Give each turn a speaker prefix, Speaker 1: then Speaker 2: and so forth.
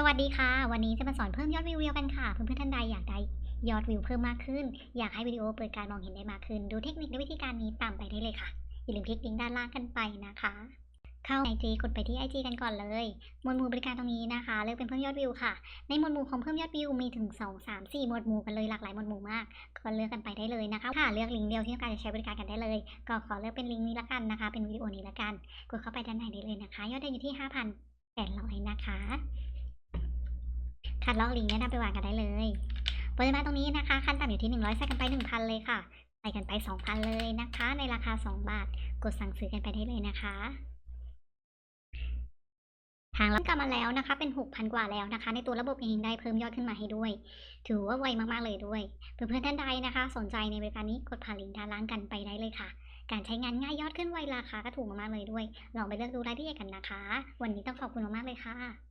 Speaker 1: สวัสดีค่ะ วันนี้จะมาสอนเพิ่มยอดวิวเรียวกันค่ะ เพื่อนๆท่านใดอยากได้ยอดวิวเพิ่มมากขึ้น อยากให้วิดีโอเปิดการมองเห็นได้มากขึ้น ดูเทคนิคและวิธีการนี้ตามไปได้เลยค่ะ อย่าลืมคลิกลิงก์ด้านล่างกันไปนะคะ เข้าไอจีกดไปที่ IG กันก่อนเลย หมวดหมู่บริการตรงนี้นะคะ เลือกเป็นเพิ่มยอดวิวค่ะ ในหมวดหมู่ของเพิ่มยอดวิวมีถึง 2 3 4 หมวดหมู่กันเลยหลากหลายหมวดหมู่มาก ก็เลือกกันไปได้เลยนะคะ ค่ะ เลือกลิงก์เดียวที่ต้องการจะใช้บริการกันได้เลย ก็ขอเลือกเป็นลิงก์นี้ละกันนะคะ เป็นวิดีโอนี้ละกัน กดเข้าไปด้านในได้เลยนะคะ ยอดได้อยู่ที่5,800นะคะ คัดลอกลิงก์แนะนำไปวางกันได้เลยปริมาณตรงนี้นะคะขั้นต่ำอยู่ที่ 100ใส่กันไป 1,000 เลยค่ะใส่กันไป 2,000 เลยนะคะ ในราคา 2 บาท กดสั่งซื้อกันไปได้เลยนะคะทางรับกลับมาแล้วนะคะ เป็น 6,000 กว่าแล้วนะคะ ในตัวระบบเองได้เพิ่มยอดขึ้นมาให้ด้วย ถือว่าไวมากๆเลยด้วยเพื่อนๆท่านใดนะคะ สนใจในบริการนี้กดผ่านลิงก์ด้านล่างกันไปได้เลยค่ะ การใช้งานง่ายยอดขึ้นไวราคาก็ถูกมากๆเลยด้วย ลองไปเลือกดูรายละเอียดกันนะคะ วันนี้ต้องขอบคุณมากๆเลยค่ะ